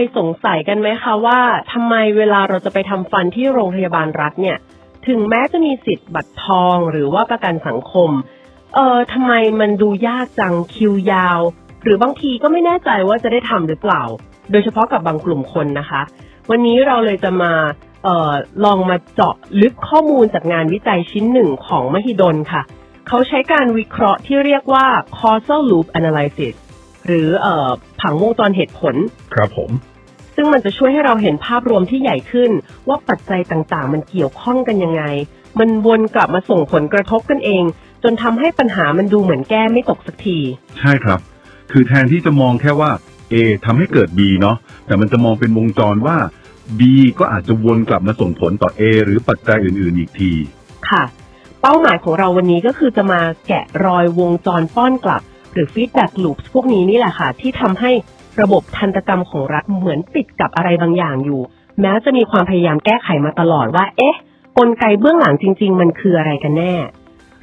ยสงสัยกันไหมคะว่าทำไมเวลาเราจะไปทำฟันที่โรงพยาบาลรัฐเนี่ย ถึงแม้จะมีสิทธิ์บัตรทองหรือว่าประกันสังคม เออทำไมมันดูยากจังคิวยาว หรือบางทีก็ไม่แน่ใจว่าจะได้ทำหรือเปล่า โดยเฉพาะกับบางกลุ่มคนนะคะ วันนี้เราเลยจะมาเอ่อลองมาเจาะลึกข้อมูลจากงานวิจัยชิ้นหนึ่งของมหิดลค่ะ เขาใช้การวิเคราะห์ที่เรียกว่า causal loop analysis หรือออผังวงจรเหตุผล ครับผม ซึ่งมันจะช่วยให้เราเห็นภาพรวมที่ใหญ่ขึ้น ว่าปัจจัยต่างๆ มันเกี่ยวข้องกันยังไง มันวนกลับมาส่งผลกระทบกันเอง จนทำให้ปัญหามันดูเหมือนแก้ไม่ตกสักที ใช่ครับ คือแทนที่จะมองแค่ว่า A ทำให้เกิด B เนาะแต่มันจะมองเป็นวงจรว่า B ก็อาจจะวนกลับมาส่งผลต่อ A หรือปัจจัยอื่นๆอีกที ค่ะ เป้าหมายของเราวันนี้ก็คือจะมาแกะรอยวงจรป้อนกลับ หรือ feedback loops พวกนี้นี่แหละค่ะ ที่ทำให้ ระบบทันตกรรมของรัฐเหมือนติดกับอะไรบางอย่างอยู่ แม้จะมีความพยายามแก้ไขมาตลอดว่า เอ๊ะ กลไกเบื้องหลังจริง ๆ มันคืออะไรกันแน่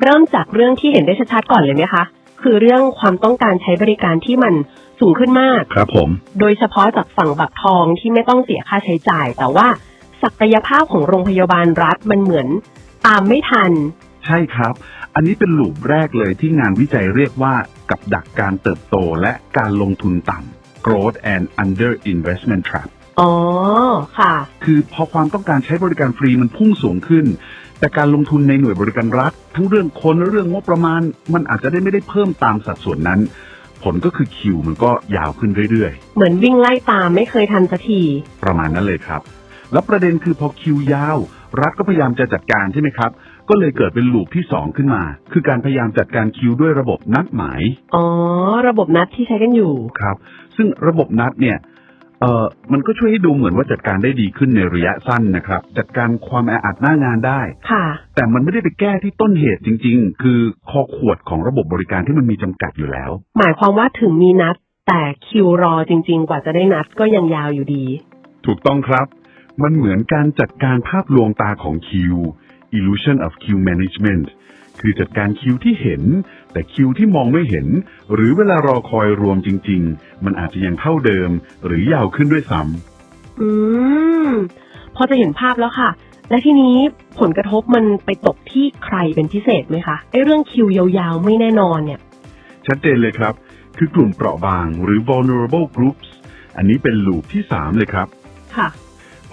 เริ่มจากเรื่องที่เห็นได้ชัดๆก่อนเลยไหมคะ คือเรื่องความต้องการใช้บริการที่มันสูงขึ้นมากครับผม โดยเฉพาะจากฝั่งบัตรทองที่ไม่ต้องเสียค่าใช้จ่าย แต่ว่าศักยภาพของโรงพยาบาลรัฐมันเหมือนตามไม่ทัน ใช่ครับ อันนี้เป็นลูปแรกเลยที่งานวิจัยเรียกว่ากับดักการเติบโตและการลงทุนต่ำ growth and under investment trap อ๋อ ค่ะ คือพอความต้องการใช้บริการฟรีมันพุ่งสูงขึ้น แต่การลงทุนในหน่วยบริการรัฐ ทั้งเรื่องคนและเรื่องงบประมาณ มันอาจจะได้ไม่ได้เพิ่มตามสัดส่วนนั้น ผลก็คือคิวมันก็ยาวขึ้นเรื่อยเหมือนวิ่งไล่ตามไม่เคยทันสักที ๆ ประมาณนั้นเลยครับ แล้วประเด็นคือพอคิวยาว รัฐก็พยายามจะจัดการใช่ไหมครับ ก็เลยเกิดเป็นลูปที่สองขึ้นมา คือการพยายามจัดการคิวด้วยระบบนัดหมายอ๋อ ระบบนัดที่ใช้กันอยู่ ครับ ซึ่งระบบนัดเนี่ยเอ่อมันก็ช่วยให้ดูเหมือนว่าจัดการได้ดีขึ้นในระยะสั้นนะครับ จัดการความแออัดหน้างานได้ ค่ะ แต่มันไม่ได้ไปแก้ที่ต้นเหตุจริง ๆ คือคอขวดของระบบบริการที่มันมีจำกัดอยู่แล้ว หมายความว่าถึงมีนัด แต่คิวรอจริง ๆ กว่าจะได้นัดก็ยังยาวอยู่ดี ถูกต้องครับ มันเหมือนการจัดการภาพลวงตาของคิว illusion of queue management คือจัดการคิวที่เห็น แต่คิวที่มองไม่เห็น หรือเวลารอคอยรวมจริง ๆ มันอาจจะยังเท่าเดิม หรือยาวขึ้นด้วยซ้ำอืม พอจะเห็นภาพแล้วค่ะ และทีนี้ผลกระทบมันไปตกที่ใครเป็นพิเศษไหมคะไอ้เรื่องคิวยาวๆ ไม่แน่นอนเนี่ย ชัดเจนเลยครับ คือกลุ่มเปราะบางหรือ vulnerable groups อันนี้เป็นลูปที่ 3 เลยครับ ค่ะพ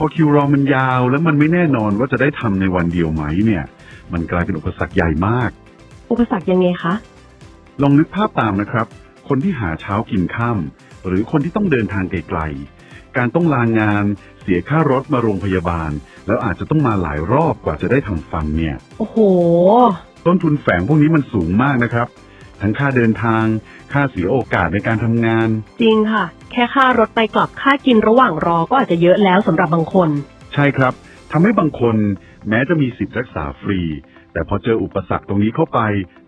อคิวรอมันยาวแล้วมันไม่แน่นอนว่าจะได้ทำในวันเดียวไหมเนี่ย มันกลายเป็นอุปสรรคใหญ่มาก อุปสรรคยังไงคะ ลองนึกภาพตามนะครับ คนที่หาเช้ากินข้ามหรือคนที่ต้องเดินทางไกลๆ การต้องลางาน เสียค่ารถมาโรงพยาบาล แล้วอาจจะต้องมาหลายรอบกว่าจะได้ทำฟันเนี่ย โอ้โห ต้นทุนแฝงพวกนี้มันสูงมากนะครับ ทั้งค่าเดินทาง ค่าเสียโอกาสในการทำงาน จริงค่ะ แค่ค่ารถไปกลับค่ากินระหว่างรอก็อาจจะเยอะแล้วสำหรับบางคน ใช่ครับทำให้บางคน แม้จะมีสิทธิ์รักษาฟรี แต่พอเจออุปสรรคตรงนี้เข้าไป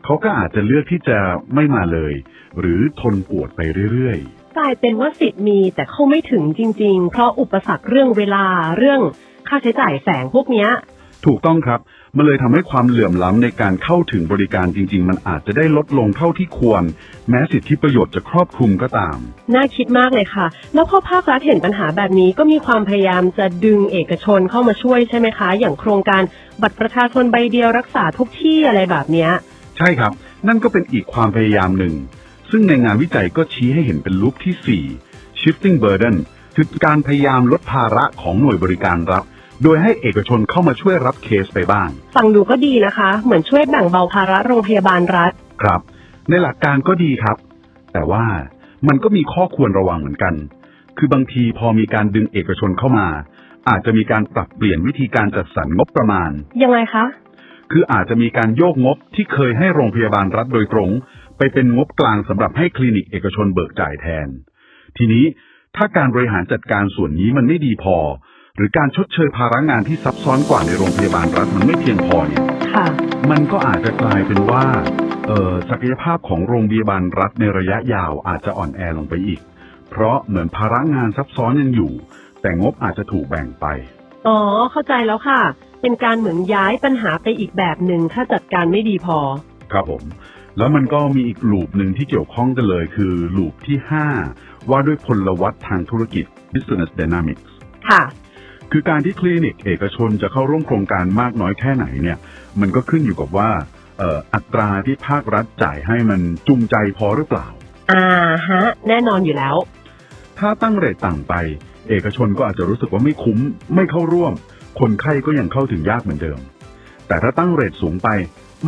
เขาก็อาจจะเลือกที่จะไม่มาเลย หรือทนปวดไปเรื่อยกลายเป็นว่าสิทธิ์มีแต่เข้าไม่ถึงจริง ๆ เพราะอุปสรรคเรื่องเวลาเรื่องค่าใช้จ่ายแฝงพวกเนี้ยๆถูกต้องครับ มันเลยทำให้ความเหลื่อมล้ำในการเข้าถึงบริการจริง ๆ มันอาจจะได้ลดลงเท่าที่ควร แม้สิทธิประโยชน์จะครอบคลุมก็ตาม น่าคิดมากเลยค่ะ แล้วพอภาครัฐเห็นปัญหาแบบนี้ก็มีความพยายามจะดึงเอกชนเข้ามาช่วยใช่ไหมคะ อย่างโครงการบัตรประชาชนใบเดียวรักษาทุกที่อะไรแบบเนี้ยใช่ครับ นั่นก็เป็นอีกความพยายามหนึ่ง ซึ่งในงานวิจัยก็ชี้ให้เห็นเป็นลุกที่ 4 shifting burden คือการพยายามลดภาระของหน่วยบริการรัฐ โดยให้เอกชนเข้ามาช่วยรับเคสไปบ้าง ฟังดูก็ดีนะคะ เหมือนช่วยแบ่งเบาภาระโรงพยาบาลรัฐ ครับ ในหลักการก็ดีครับ แต่ว่ามันก็มีข้อควรระวังเหมือนกัน คือบางทีพอมีการดึงเอกชนเข้ามา อาจจะมีการปรับเปลี่ยนวิธีการจัดสรรงบประมาณ ยังไงคะ คืออาจจะมีการโยกงบที่เคยให้โรงพยาบาลรัฐโดยตรง ไปเป็นงบกลางสำหรับให้คลินิกเอกชนเบิกจ่ายแทน ทีนี้ถ้าการบริหารจัดการส่วนนี้มันไม่ดีพอ หรือการชดเชยภาระงานที่ซับซ้อนกว่าในโรงพยาบาลรัฐมันไม่เพียงพอเนี่ย ค่ะ มันก็อาจจะกลายเป็นว่าเออศักยภาพของโรงพยาบาลรัฐในระยะยาวอาจจะอ่อนแอลงไปอีก เพราะเหมือนภาระงานซับซ้อนยังอยู่ แต่งบอาจจะถูกแบ่งไป อ๋อ เข้าใจแล้วค่ะ เป็นการเหมือนย้ายปัญหาไปอีกแบบหนึ่งถ้าจัดการไม่ดีพอ ครับผม แล้วมันก็มีอีกลูปหนึ่งที่เกี่ยวข้องกันเลยคือลูปที่ว่าด้วยพลวัตทางธุรกิจ Business Dynamics ค่ะ คือการที่คลินิกเอกชนจะเข้าร่วมโครงการมากน้อยแค่ไหนเนี่ย มันก็ขึ้นอยู่กับว่าเอ่ออัตราที่ภาครัฐจ่ายให้มันจูงใจพอหรือเปล่า อ่าฮะ แน่นอนอยู่แล้ว ถ้าตั้งเรทต่ำไป เอกชนก็อาจจะรู้สึกว่าไม่คุ้ม ไม่เข้าร่วม คนไข้ก็ยังเข้าถึงยากเหมือนเดิม แต่ถ้าตั้งเรทสูงไป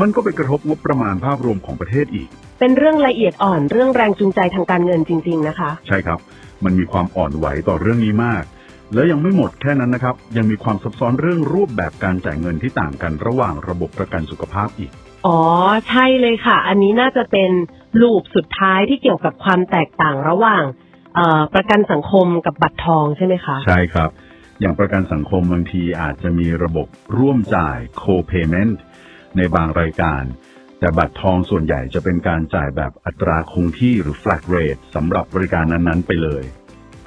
มันก็ไปกระทบงบประมาณภาพรวมของประเทศอีก เป็นเรื่องละเอียดอ่อนเรื่องแรงจูงใจทางการเงินจริง ๆ นะคะ ใช่ครับ มันมีความอ่อนไหวต่อเรื่องนี้มาก แล้วยังไม่หมดแค่นั้นนะครับ ยังมีความซับซ้อนเรื่องรูปแบบการจ่ายเงินที่ต่างกันระหว่างระบบประกันสุขภาพอีก อ๋อ ใช่เลยค่ะ อันนี้น่าจะเป็นลูปสุดท้ายที่เกี่ยวกับความแตกต่างระหว่างเอ่อประกันสังคมกับบัตรทองใช่ไหมคะ ใช่ครับ อย่างประกันสังคมบางทีอาจจะมีระบบร่วมจ่าย co-payment ในบางรายการ แต่บัตรทองส่วนใหญ่จะเป็นการจ่ายแบบอัตราคงที่หรือ flat rate สำหรับบริการนั้นๆ ไปเลย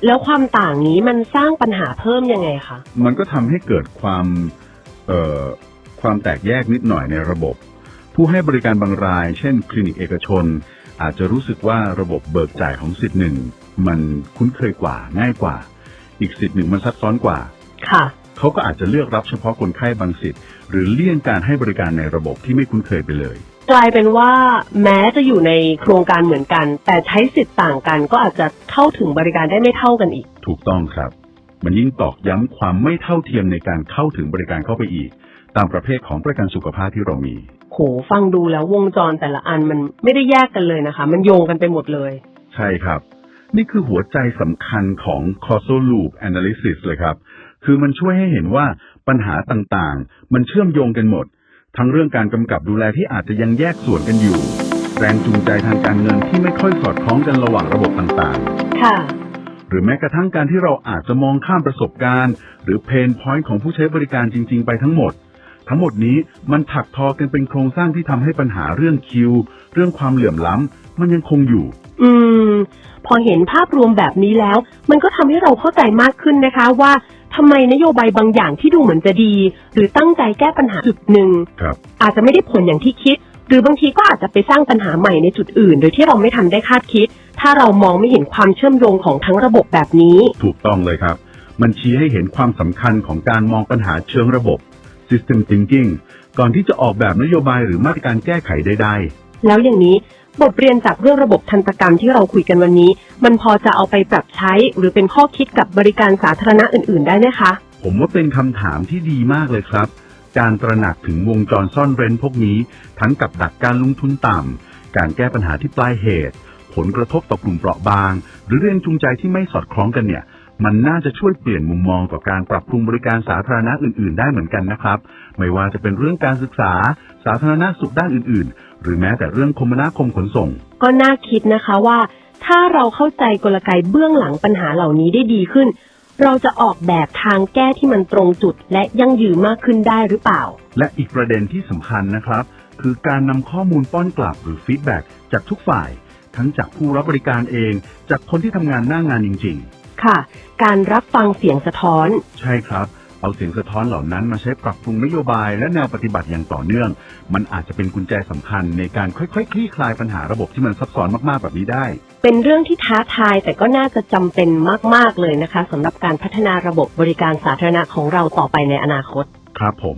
แล้วความต่างนี้มันสร้างปัญหาเพิ่มยังไงคะ มันก็ทำให้เกิดความเอ่อความแตกแยกนิดหน่อยในระบบ ผู้ให้บริการบางราย เช่น คลินิกเอกชน อาจจะรู้สึกว่าระบบเบิกจ่ายของสิทธิ์หนึ่งมันคุ้นเคยกว่าง่ายกว่า อีกสิทธิ์หนึ่งมันซับซ้อนกว่า ค่ะ เขาก็อาจจะเลือกรับเฉพาะคนไข้บางสิทธิ์ หรือเลี่ยงการให้บริการในระบบที่ไม่คุ้นเคยไปเลย กลายเป็นว่าแม้จะอยู่ในโครงการเหมือนกัน แต่ใช้สิทธิ์ต่างกันก็อาจจะเข้าถึงบริการได้ไม่เท่ากันอีก ถูกต้องครับ มันยิ่งตอกย้ำความไม่เท่าเทียมในการเข้าถึงบริการเข้าไปอีก ตามประเภทของประกันสุขภาพที่เรามี โหฟังดูแล้ววงจรแต่ละอันมันไม่ได้แยกกันเลยนะคะ มันโยงกันไปหมดเลย ใช่ครับ นี่คือหัวใจสำคัญของ causal loop analysis เลยครับ คือมันช่วยให้เห็นว่าปัญหาต่างๆ มันเชื่อมโยงกันหมด ทั้งเรื่องการกำกับดูแลที่อาจจะยังแยกส่วนกันอยู่ แรงจูงใจทางการเงินที่ไม่ค่อยสอดคล้องกันระหว่างระบบต่างๆ ค่ะ หรือแม้กระทั่งการที่เราอาจจะมองข้ามประสบการณ์ หรือเพนพอยต์ของผู้ใช้บริการจริง ๆ ไปทั้งหมด ทั้งหมดนี้มันถักทอกันเป็นโครงสร้างที่ทำให้ปัญหาเรื่องคิว เรื่องความเหลื่อมล้ำมันยังคงอยู่ อืม พอเห็นภาพรวมแบบนี้แล้ว มันก็ทำให้เราเข้าใจมากขึ้นนะคะว่า ทำไมนโยบายบางอย่างที่ดูเหมือนจะดี หรือตั้งใจแก้ปัญหาจุดหนึ่ง ครับ อาจจะไม่ได้ผลอย่างที่คิด หรือบางทีก็อาจจะไปสร้างปัญหาใหม่ในจุดอื่น โดยที่เราไม่ทันได้คาดคิด ถ้าเรามองไม่เห็นความเชื่อมโยงของทั้งระบบแบบนี้ ถูกต้องเลยครับ มันชี้ให้เห็นความสำคัญของการมองปัญหาเชิงระบบ system thinking ก่อนที่จะออกแบบนโยบายหรือมาตรการแก้ไขใดแล้วอย่างนี้ บทเรียนจากเรื่องระบบทันตกรรมที่เราคุยกันวันนี้ มันพอจะเอาไปปรับใช้ หรือเป็นข้อคิดกับบริการสาธารณะอื่น ๆ ได้ไหมคะ ผมว่าเป็นคำถามที่ดีมากเลยครับ การตระหนักถึงวงจรซ่อนเร้นพวกนี้ ทั้งกับดักการลงทุนต่ำการแก้ปัญหาที่ปลายเหตุ ผลกระทบต่อกลุ่มเปราะบาง หรือแรงจูงใจที่ไม่สอดคล้องกันเนี่ย มันน่าจะช่วยเปลี่ยนมุมมองต่อการปรับปรุงบริการสาธารณะอื่น ๆ ได้เหมือนกันนะครับ ไม่ว่าจะเป็นเรื่องการศึกษา สาธารณสุขด้านอื่น ๆ หรือแม้แต่เรื่องคมนาคมขนส่ง ก็น่าคิดนะคะว่า ถ้าเราเข้าใจกลไกเบื้องหลังปัญหาเหล่านี้ได้ดีขึ้น เราจะออกแบบทางแก้ที่มันตรงจุด และยั่งยืนมากขึ้นได้หรือเปล่า และอีกประเด็นที่สำคัญนะครับ คือการนำข้อมูลป้อนกลับหรือฟีดแบ็กจากทุกฝ่าย ทั้งจากผู้รับบริการเอง จากคนที่ทำงานหน้างานจริง ค่ะ การรับฟังเสียงสะท้อนๆใช่ครับ เอาเสียงสะท้อนเหล่านั้นมาใช้ปรับปรุงนโยบายและแนวปฏิบัติอย่างต่อเนื่อง มันอาจจะเป็นกุญแจสำคัญในการค่อยๆ คลี่คลายปัญหาระบบที่มันซับซ้อนมากๆแบบนี้ได้ เป็นเรื่องที่ท้าทายแต่ก็น่าจะจำเป็นมาก ๆ เลยนะคะสำหรับการพัฒนาระบบบริการสาธารณะของเราต่อไปในอนาคต ครับผม